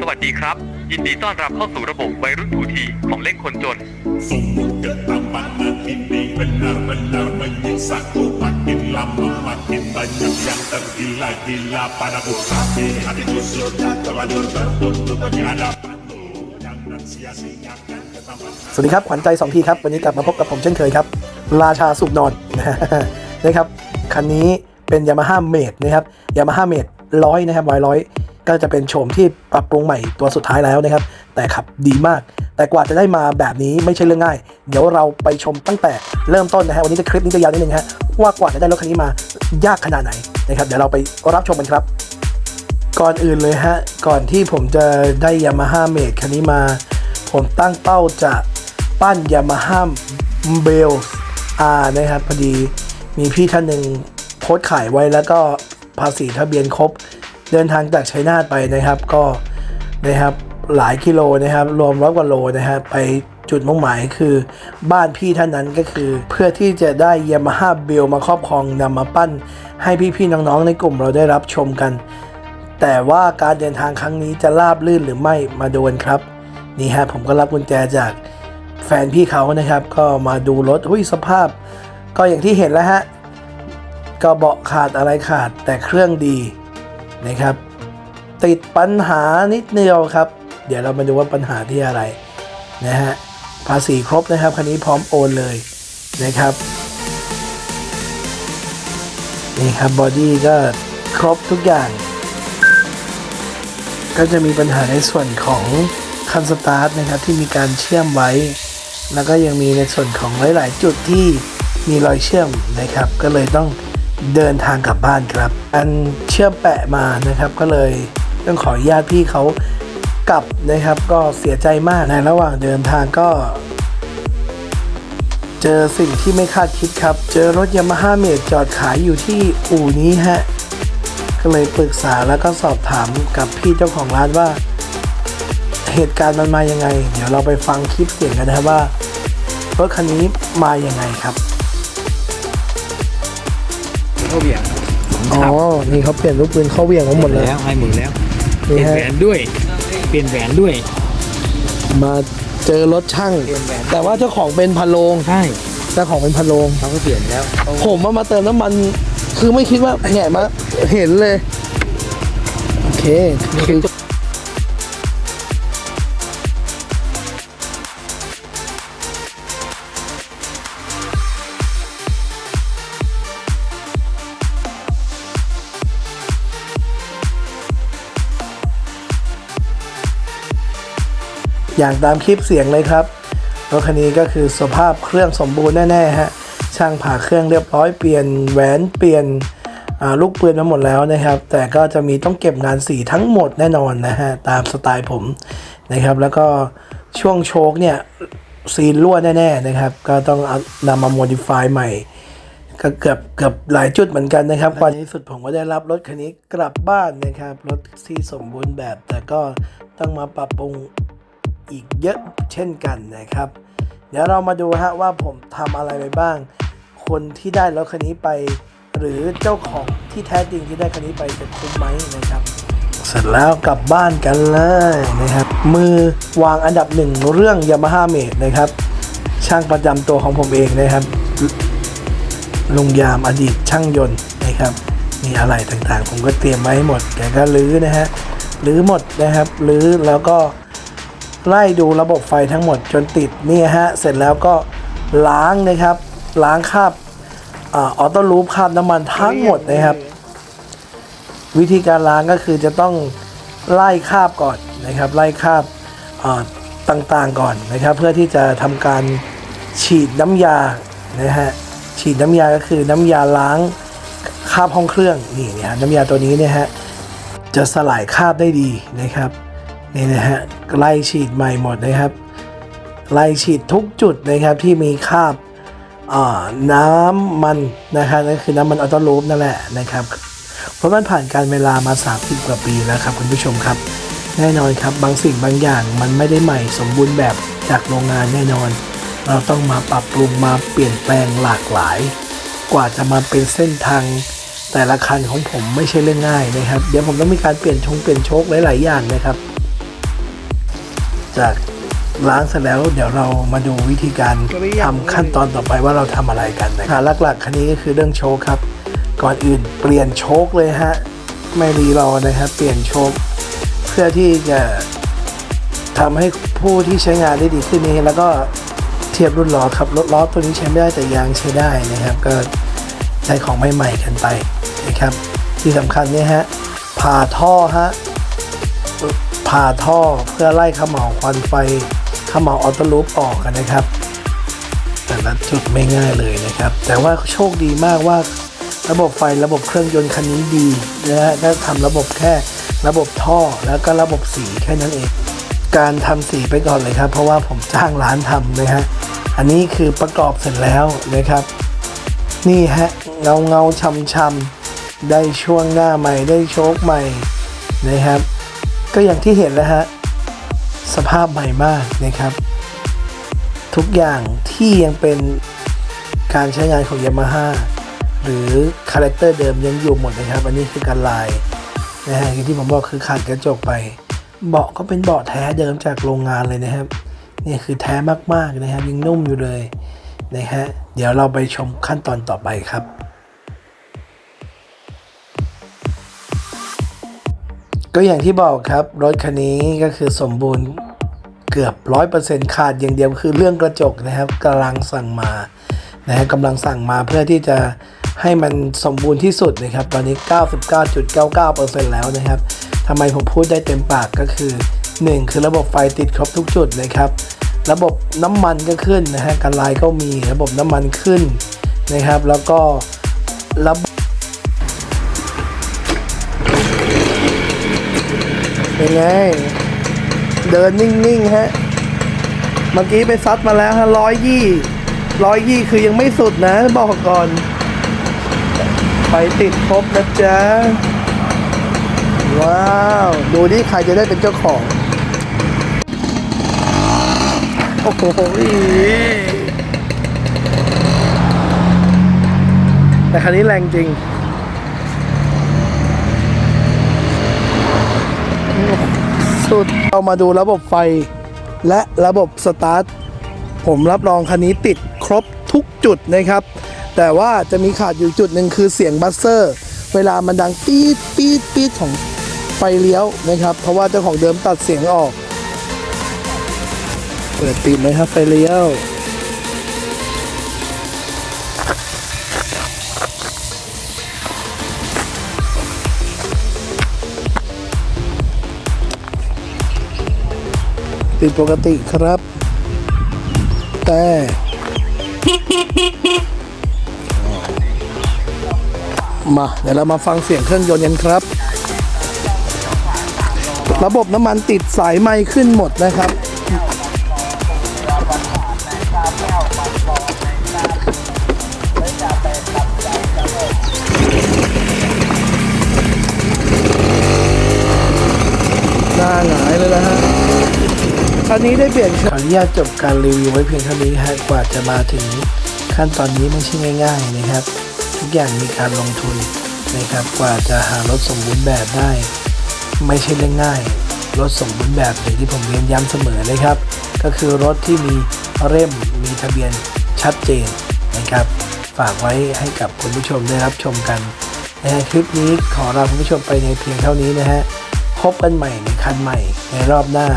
สวัสดีครับ ยินดีต้อนรับเข้าสู่ระบบวัยรุ่นทูทีของเล่นคนจน Sungguh ketampanan ini benar-benar menyiksa ku Makin lama makin banyak yang tergila-gila padaku Tapi hatiku sudah terlanjur tertutup di hadapanmu Jangan sia-siakan ketampanan สวัสดีครับ ขวัญใจ2ทีครับ วันนี้กลับมาพบกับผมเช่นเคยครับ ราชาสุกนอน นะครับ คันนี้เป็น Yamaha m a d e นะครับ Yamaha m a d e ร้อยนะครับร้อยร้อย ก็จะเป็นโฉมที่ปรับปรุงใหม่ตัวสุดท้ายแล้วนะครับ แต่ขับดีมาก แต่กว่าจะได้มาแบบนี้ไม่ใช่เรื่องง่าย เดี๋ยวเราไปชมตั้งแต่เริ่มต้นนะฮะวันนี้จะคลิปนี้จะยาวนิดนึงฮะว่ากว่าจะได้รถคันนี้มายากขนาดไหนนะครับเดี๋ยวเราไปรับชมกันครับ ก่อนอื่นเลยฮะก่อนที่ผมจะได้ Yamaha m a d e คันนี้มา ผมตั้งเป้าจะปั้น Yamaha b e l R นะครับพอดีมีพี่ท่านหนึ่งโพสต์ขายไว้แล้วก็ภาษีทะเบียนครบ เดินทางจากชัยนาทไปนะครับก็นะครับหลายกิโลนะครับ รวมร้อยกว่าโลนะฮะไปจุดมุ่งหมายคือบ้านพี่ท่านนั้นก็คือ เพื่อที่จะได้ Yamaha b e l มาครอบครองนำมาปั้น ให้พี่ๆน้องๆในกลุ่มเราได้รับชมกัน แต่ว่าการเดินทางครั้งนี้จะราบลื่นหรือไม่มาดูกันครับ นี่ฮะผมก็รับกุญแจจากแฟนพี่เขานะครับ ก็มาดูรถหุ้ยสภาพ ก็อย่างที่เห็นแล้วฮะก็เบาะขาดอะไรขาดแต่เครื่องดี นะครับ ติดปัญหานิดเดียวครับ เดี๋ยวเรามาดูว่าปัญหาที่อะไรนะฮะภาษีครบนะครับคันนี้พร้อมโอนเลยนะครับนี่ครับบอดี้ก็ครบทุกอย่าง ก็จะมีปัญหาในส่วนของคันสตาร์ทนะครับที่มีการเชื่อมไว้ แล้วก็ยังมีในส่วนของหลาย ๆ จุดที่มีรอยเชื่อมนะครับ ก็เลยต้อง เดินทางกลับบ้านครับอันเชื่อมแปะมานะครับ ก็เลยต้องขออนุญาตพี่เขากลับนะครับ ก็เสียใจมากในระหว่างเดินทางก็ เจอสิ่งที่ไม่คาดคิดครับ เจอรถยามาฮ่าเมดจอดขายอยู่ที่อู่นี้ฮะก็เลยปรึกษาแล้วก็สอบถามกับพี่เจ้าของร้านว่า เหตุการณ์มันมายังไง เดี๋ยวเราไปฟังคลิปเสียงกันนะครับว่ารถคันนี้มายังไงครับ เขาเบี่ยงอ๋อ นี่เขาเปลี่ยนลูกปืนเข้าเวียงมาหมดแล้วแล้วให้หมดแล้ว เปนี่ลี่ยนฮะแหวนด้วย เปลี่ยนแหวนด้วย มาเจอรถช่าง เปลี่ยนแหวนแต่ว่าเจ้าของเป็นพันโลงใช่เจ้าของเป็นพันโลง เขาก็เปลี่ยนแล้วเขาผมว่ามาเติมน้ำมัน คือไม่คิดว่าแหงะมาเห็นเลย โอเค คือ อย่างตามคลิปเสียงเลยครับรถคันนี้ก็คือสภาพเครื่องสมบูรณ์แน่ๆฮะช่างผ่าเครื่องเรียบร้อยเปลี่ยนแหวนเปลี่ยนลูกปืนมาหมดแล้วนะครับ แต่ก็จะมีต้องเก็บงานสีทั้งหมดแน่นอนนะฮะตามสไตล์ผมนะครับ แล้วก็ช่วงโชคเนี่ยซีนรั่วแน่ๆนะครับ ก็ต้องเอานำมาโมดิฟายใหม่ ก็เกือบเกือบหลายจุดเหมือนกันนะครับวันนี้สุดผมก็ได้รับรถคันนี้กลับบ้านนะครับ รถที่สมบูรณ์แบบ แต่ก็ต้องมาปรับปรุง อีกเยอะเช่นกันนะครับ เดี๋ยวเรามาดูฮะว่าผมทำอะไรไปบ้าง คนที่ได้รถคันนี้ไป หรือเจ้าของที่แท้จริงที่ได้คันนี้ไปจะคุ้มไหมนะครับ เสร็จแล้วกลับบ้านกันเลยนะครับ มือวางอันดับหนึ่งเรื่อง Yamaha m a d e นะครับ ช่างประจำตัวของผมเองนะครับลุงยามอดีตช่างยนต์นะครับ มีอะไรต่างๆ ผมก็เตรียมไว้ให้หมดแกก็รื้อนะฮะรื้อหมดนะครับรื้อแล้วก็ ไล่ดูระบบไฟทั้งหมดจนติดนี่ฮะ เสร็จแล้วก็ล้างนะครับ ล้างคราบออโต้ลูปคราบน้ำมันทั้งหมดนะครับ วิธีการล้างก็คือจะต้องไล่คราบก่อนนะครับ ไล่คราบต่างๆก่อนนะครับ เพื่อที่จะทำการฉีดน้ำยานะฮะฉีดน้ำยาก็คือน้ำยาล้างคราบห้องเครื่องนี่เนี่ยน้ำยาตัวนี้เนี่ยฮะจะสลายคราบได้ดีนะครับ นี่นะฮะไล่ฉีดใหม่หมดนะครับ ไล่ฉีดทุกจุดนะครับที่มีคราบน้ำมันนะครับนั่นคือน้ำมันออโต้ลูปนั่นแหละนะครับ เพราะมันผ่านการเวลามา 30 กว่าปีแล้วครับคุณผู้ชมครับ แน่นอนครับบางสิ่งบางอย่างมันไม่ได้ใหม่สมบูรณ์แบบจากโรงงานแน่นอน เราต้องมาปรับปรุงมาเปลี่ยนแปลงหลากหลาย กว่าจะมาเป็นเส้นทางแต่ละคันของผมไม่ใช่เรื่องง่ายนะครับ เดี๋ยวผมต้องมีการเปลี่ยนชงเปลี่ยนโชคหลาย ๆ อย่างนะครับ จากล้างเสร็จแล้วเดี๋ยวเรามาดูวิธีการทำขั้นตอนต่อไปว่าเราทำอะไรกันนะครับหลักๆคันนี้ก็คือเรื่องโชคครับ ก่อนอื่นเปลี่ยนโชคเลยฮะไม่รีรอนะครับเปลี่ยนโชคเพื่อที่จะทำให้ผู้ที่ใช้งานได้ดีขึ้นนี้แล้วก็เทียบรุ่นล้อครับรถล้อตัวนี้ใช้ไม่ได้แต่ยางใช้ได้นะครับ ก็ใช้ของใหม่ๆกันไปนะครับ ที่สำคัญเนี่ยฮะผ่าท่อฮะ ผ่าท่อเพื่อไล่ขมเหลาวควันไฟขมเหลาออโต้ลูปออกกันนะครับ แต่ละจุดไม่ง่ายเลยนะครับ แต่ว่าโชคดีมากว่าระบบไฟระบบเครื่องยนต์คันนี้ดีนะฮะก็ทำระบบแค่ระบบท่อแล้วก็ระบบสีแค่นั้นเอง การทำสีไปก่อนเลยครับ เพราะว่าผมจ้างร้านทำนะฮะอันนี้คือประกอบเสร็จแล้วนะครับ นี่ฮะเงาเงาชำชำได้ช่วงหน้าใหม่ได้โชคใหม่นะครับ ก็อย่างที่เห็นแล้วฮะ สภาพใหม่มากนะครับ ทุกอย่างที่ยังเป็นการใช้งานของ Yamaha หรือคาแรคเตอร์เดิมยังอยู่หมดนะครับ อันนี้คือการลายนะฮะอย่างที่ผมบอกคือขาดกระจกไป เบาะก็เป็นเบาะแท้เดิมจากโรงงานเลยนะครับนี่คือแท้มากๆนะครับยังนุ่มอยู่เลยนะฮะเดี๋ยวเราไปชมขั้นตอนต่อไปครับ ก็อย่างที่บอกครับรถคันนี้ก็คือสมบูรณ์เกือบร้อยเปอร์เซ็นต์ขาดอย่างเดียวคือเรื่องกระจกนะครับกำลังสั่งมานะฮะกำลังสั่งมาเพื่อที่จะให้มันสมบูรณ์ที่สุดนะครับ ตอนนี้ 99.99%แล้วนะครับทำไมผมพูดได้เต็มปากก็คือ 1 คือระบบไฟติดครบทุกจุดนะครับ ระบบน้ำมันก็ขึ้นนะฮะการไลน์ก็มีระบบน้ำมันขึ้นนะครับ แล้วก็ระบบ เป็นไง เดินนิ่งๆฮะ เมื่อกี้ไปซัดมาแล้วฮะร้อยยี่ร้อยยี่คือยังไม่สุดนะ บอกก่อนไฟติดครบนะจ๊ะ ว้าว ดูดิใครจะได้เป็นเจ้าของ โอ้โหแต่คันนี้แรงจริง สุดเรามาดูระบบไฟและระบบสตาร์ทผมรับรองคันนี้ติดครบทุกจุดนะครับ แต่ว่าจะมีขาดอยู่จุดหนึ่งคือเสียงบัสเซอร์ เวลามันดังปี๊ดปี๊ดปี๊ดของไฟเลี้ยวนะครับ เพราะว่าเจ้าของเดิมตัดเสียงออก เปิดปิดเลยครับไฟเลี้ยว ติดปกติครับ แต่มาเดี๋ยวเรามาฟังเสียงเครื่องยนต์กันครับ ระบบน้ำมันติดสายไม้ขึ้นหมดนะครับ คันนี้ได้เปลี่ยนขออนุญาตจบการรีวิวไว้เพียงเท่านี้ฮะกว่าจะมาถึงขั้นตอนนี้ไม่ใช่ง่าย ๆนะครับ ทุกอย่างมีการลงทุนนะครับกว่าจะหารถสมบูรณ์แบบได้ ไม่ใช่เรื่องง่ายรถสมบูรณ์แบบอย่างที่ผมเรียนย้ำเสมอเลยครับ ก็คือรถที่มีเร่มมีทะเบียนชัดเจนนะครับ ฝากไว้ให้กับคุณผู้ชมได้รับชมกันนะฮะคลิปนี้ขอลาคุณผู้ชมไปในเพียงเท่านี้นะฮะพบกันใหม่ในคันใหม่ในรอบหน้า